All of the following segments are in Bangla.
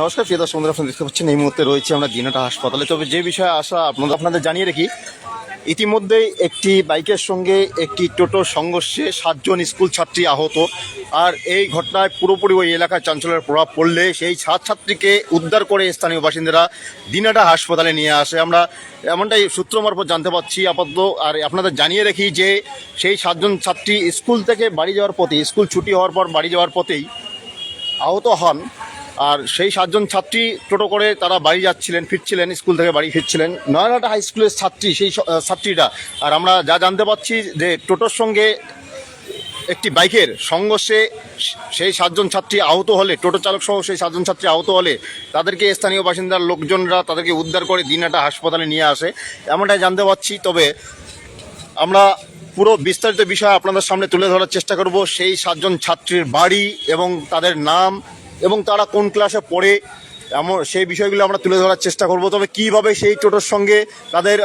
নমস্কার, প্রিয় দর্শক আপনারা দেখতে পাচ্ছেন এই মুহূর্তে রয়েছে আমরা দিনাটা হাসপাতালে। তবে যে বিষয়ে আসা আপনাদের আপনাদের জানিয়ে রাখি, ইতিমধ্যেই একটি বাইকের সঙ্গে একটি টোটো সংঘর্ষে সাতজন স্কুল ছাত্রী আহত। আর এই ঘটনায় পুরোপুরি ওই এলাকায় চাঞ্চল্যের প্রভাব পড়লে সেই ছাত্রছাত্রীকে উদ্ধার করে স্থানীয় বাসিন্দারা দিনাটা হাসপাতালে নিয়ে আসে। আমরা এমনটাই সূত্র মারফত জানতে পারছি আপাতত। আর আপনাদের জানিয়ে রাখি যে সেই সাতজন ছাত্রী স্কুল থেকে বাড়ি যাওয়ার পথে স্কুল ছুটি হওয়ার পর বাড়ি যাওয়ার পথেই আহত হন। আর সেই সাতজন ছাত্রী টোটো করে তারা বাড়ি যাচ্ছিলেন, ফিরছিলেন, স্কুল থেকে বাড়ি ফিরছিলেন। নয়নাটা হাই স্কুলের ছাত্রী, সেই ছাত্রীরা আর আমরা যা জানতে পারছি যে টোটোর সঙ্গে একটি বাইকের সংঘর্ষে সেই সাতজন ছাত্রী আহত হলে, টোটো চালক সহ সেই সাতজন ছাত্রী আহত হলে তাদেরকে স্থানীয় বাসিন্দার লোকজনরা তাদেরকে উদ্ধার করে দিনাটা হাসপাতালে নিয়ে আসে। এমনটাই জানতে পারছি, তবে আমরা পুরো বিস্তারিত বিষয় আপনাদের সামনে তুলে ধরার চেষ্টা করব। সেই সাতজন ছাত্রীর বাড়ি এবং তাদের নাম এবং তারা কোন ক্লাসে পড়ে, এমন সেই বিষয়গুলো আমরা তুলে ধরার চেষ্টা করব। তবে কীভাবে সেই টোটোর সঙ্গে তাদের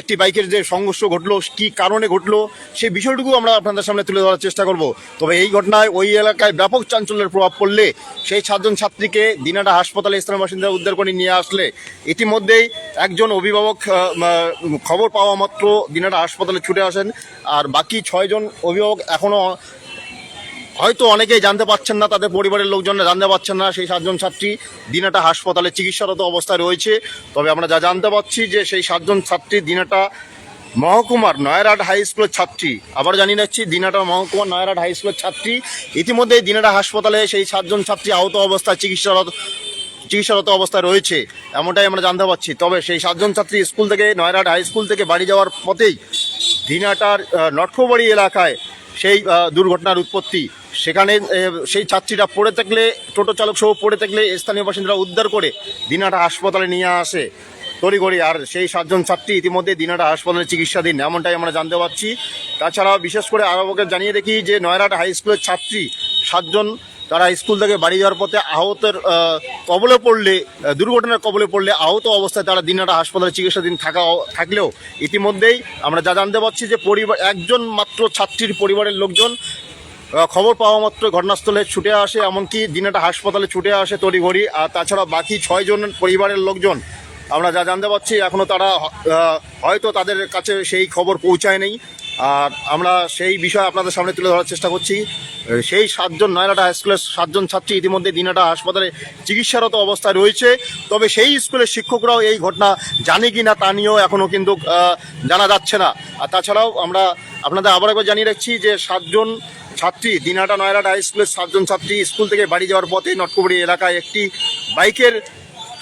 একটি বাইকের যে সংঘর্ষ ঘটলো, কি কারণে ঘটলো, সেই বিষয়টুকু আমরা আপনাদের সামনে তুলে ধরার চেষ্টা করব। তবে এই ঘটনায় ওই এলাকায় ব্যাপক চাঞ্চল্যের প্রভাব পড়লে সেই সাতজন ছাত্রীকে দিনাটা হাসপাতালে স্থানীয় বাসিন্দা উদ্ধার করে নিয়ে আসলে। ইতিমধ্যেই একজন অভিভাবক খবর পাওয়া মাত্র দিনাটা হাসপাতালে ছুটে আসেন। আর বাকি ছয়জন অভিভাবক এখনও হয়তো অনেকেই জানতে পারছেন না তাদের পরিবারের লোকজনরা জানতে পারছেন না সেই সাতজন ছাত্রী দিনাটা হাসপাতালে চিকিৎসারত অবস্থায় রয়েছে। তবে আমরা যা জানতে পারছি যে সেই সাতজন ছাত্রী দিনাটা মহকুমার নয়রাট হাই স্কুলের ছাত্রী। আবার জানিয়ে যাচ্ছি দিনাটা মহকুমার নয়রাট হাই স্কুলের ছাত্রী। ইতিমধ্যেই দিনাটা হাসপাতালে সেই সাতজন ছাত্রী আহত অবস্থায় চিকিৎসারত চিকিৎসারত অবস্থায় রয়েছে এমনটাই আমরা জানতে পারছি তবে সেই সাতজন ছাত্রী স্কুল থেকে নয়রাট হাই স্কুল থেকে বাড়ি যাওয়ার পথেই দিনাটার আহ, নটকবাড়ি এলাকায় সেই দুর্ঘটনার উৎপত্তি সেখানে সেই ছাত্রীরা পড়ে থাকলে, টোটো চালক সহ পড়ে থাকলে স্থানীয় বাসিন্দারা উদ্ধার করে দিনাটা হাসপাতালে নিয়ে আসে তড়িঘড়ি। আর সেই সাতজন ছাত্রী ইতিমধ্যে দিনাটা হাসপাতালে চিকিৎসাধীন। এমনটাই আমরা জানতে পারছি। তাছাড়া বিশেষ করে আরও আমাকে জানিয়ে দেখি যে নয়রাট হাই স্কুলের ছাত্রী সাতজন তারা স্কুল থেকে বাড়ি যাওয়ার পথে আহতের কবলে পড়লে দুর্ঘটনার কবলে পড়লে আহত অবস্থায় তারা দিনাটা হাসপাতালে চিকিৎসাধীন থাকা, থাকলেও ইতিমধ্যেই আমরা যা জানতে পারছি যে পরিবার, একজন মাত্র ছাত্রীর পরিবারের লোকজন খবর পাওয়া মাত্র ঘটনাস্থলে ছুটে আসে, এমনকি দিনেটা হাসপাতালে ছুটে আসে তড়িঘড়ি। আর তাছাড়া বাকি ছয়জন পরিবারের লোকজন, আমরা যা জানতে পারছি এখনও তারা হয়তো তাদের কাছে সেই খবর পৌঁছায় নেই। আর আমরা সেই বিষয় আপনাদের সামনে তুলে ধরার চেষ্টা করছি। সেই সাতজন নয়নাটা হাই স্কুলের সাতজন ছাত্রী ইতিমধ্যে দিনাটা হাসপাতালে চিকিৎসারত অবস্থায় রয়েছে। তবে সেই স্কুলের শিক্ষকরাও এই ঘটনা জানে কি না তা নিয়েও এখনও কিন্তু জানা যাচ্ছে না। আর তাছাড়াও আমরা আপনাদের আবার একবার জানিয়ে রাখছি যে সাতজন ছাত্রী দিনাটা নয়রাট হাই স্কুলের সাতজন ছাত্রী স্কুল থেকে বাড়ি যাওয়ার পথে নটকুবড়ি এলাকায় একটি বাইকের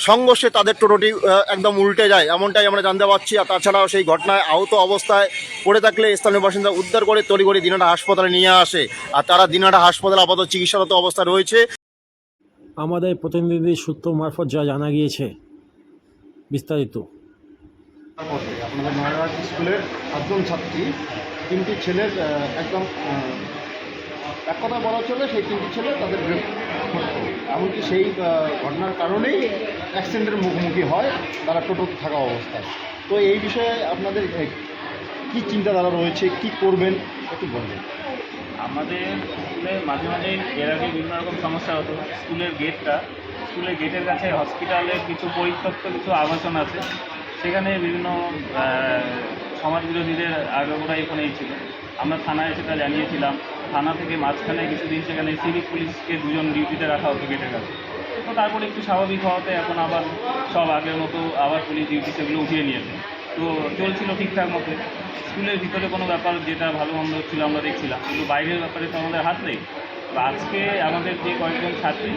সংঘর্ষে তাদের টোটোটি একদম উল্টে যায়। এমনটাই আমরা জানতে পারছি। আর তাছাড়াও সেই ঘটনায় আহত অবস্থায় পড়ে থাকলে স্থানীয় বাসিন্দা উদ্ধার করে তড়িঘড়ি দিনাটা হাসপাতালে নিয়ে আসে। আর তারা দিনাটা হাসপাতালে আপাতত চিকিৎসারত অবস্থায় রয়েছে। আমাদের প্রতিনিধি সূত্র মারফত যা জানা গিয়েছে বিস্তারিত। আপনাদের নয়রাট স্কুলের সাতজন ছাত্রী তিনটি ছেলের একদম এক কথা বলা চলে, সেই তিনটি ছেলে তাদের এমনকি সেই ঘটনার কারণেই অ্যাক্সিডেন্টের মুখোমুখি হয়, তারা টোটো থাকা অবস্থায়। তো এই বিষয়ে আপনাদের কি চিন্তাধারা রয়েছে, কি করবেন, একটু বলবেন। আমাদের স্কুলে মাঝে মাঝে এর আগে বিভিন্ন রকম সমস্যা হতো। স্কুলের গেটটা স্কুলের গেটের কাছে হসপিটালের কিছু পরিত্যক্ত কিছু আবাসন আছে। সেখানে বিভিন্ন সমাজ বিরোধীদের আগাগোড়া এখানেই ছিল। আমরা থানায় সেটা জানিয়েছিলাম। থানা থেকে মাঝখানে কিছুদিন সেখানে সিভিক পুলিশকে দুজন ডিউটিতে রাখা হতো গেটের কাছে। তো তারপরে একটু স্বাভাবিক হওয়াতে এখন আবার সব আগের মতো আবার পুলিশ ডিউটি সেগুলো উঠিয়ে নিয়েছে। তো চলছিল ঠিকঠাক মতো। স্কুলের ভিতরে কোনো ব্যাপার যেটা ভালো মন্দ হচ্ছিল আমরা দেখছিলাম, কিন্তু বাইরের ব্যাপারে তো আমাদের হাত নেই। আজকে আমাদের যে কয়েকজন ছাত্রী,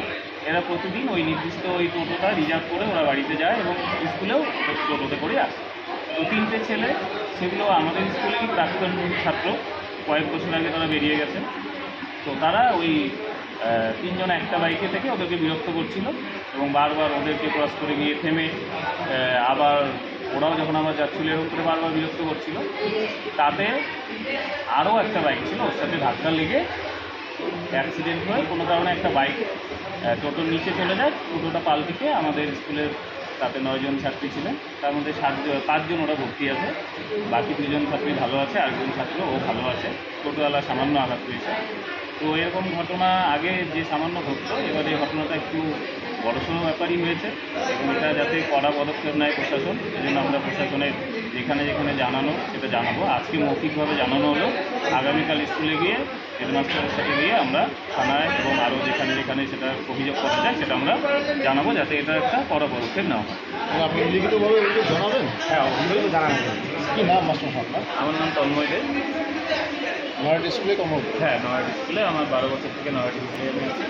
এরা প্রতিদিন ওই নির্দিষ্ট ওই টোটোটা রিজার্ভ করে ওরা বাড়িতে যায় এবং স্কুলেও টোটোতে করে আসে। তো তিনটে ছেলে, সেগুলো আমাদের স্কুলেরই প্রাক্তন ছাত্র। কয়েক বছর আগে তারা বেরিয়ে গেছে। তো তারা ওই তিনজন একটা বাইকে থেকে ওদেরকে বিরক্ত করছিল এবং বারবার ওদেরকে ক্রস করে গিয়ে থেমে আবার ওরাও যখন আমরা যাচ্ছিল এরকম করে বারবার বিরক্ত করছিল। তাতে আরও একটা বাইক ছিল, ওর সাথে ধাক্কা লেগে অ্যাক্সিডেন্ট হয়ে। কোনো কারণে একটা বাইক টোটোর নিচে চলে যায়। টোটোটা পাল্টিতে আমাদের স্কুলের তাতে নয়জন ছাত্রী ছিলেন। তার মধ্যে সাতজন, পাঁচজন ওরা ভর্তি আছে। বাকি দুজন ছাত্রী ভালো আছে, আরেকজন ছাত্র ও ভালো আছে। টোটোওয়ালা সামান্য আঘাত পেয়েছে। তো এরকম ঘটনা আগে যে সামান্য ঘটতো, এবার এই ঘটনাটা একটু বড়সড় ব্যাপারই হয়েছে এবং এটা যাতে কড়া পদক্ষেপ নেয় প্রশাসন সেজন্য আমরা প্রশাসনের যেখানে যেখানে জানানো সেটা জানাব। আজকে মৌখিকভাবে জানানো হলো আগামীকাল স্কুলে গিয়ে হেডমাস্টারের সাথে গিয়ে আমরা থানায় এবং আরও যেখানে যেখানে সেটা অভিযোগ করা যায় সেটা আমরা জানাব যাতে এটা একটা কড়া পদক্ষেপ নেওয়া হয়। এবং আপনি লিখিতভাবে জানাবেন? হ্যাঁ অবশ্যই। জানাব কি নাম মাস্টার আমার নাম তন্ময় দে। নয়াটি স্কুলে কর্ম হ্যাঁ নয়াটি স্কুলে। আমার বারো বছর থেকে নয়াটি স্কুলে আমি আছি।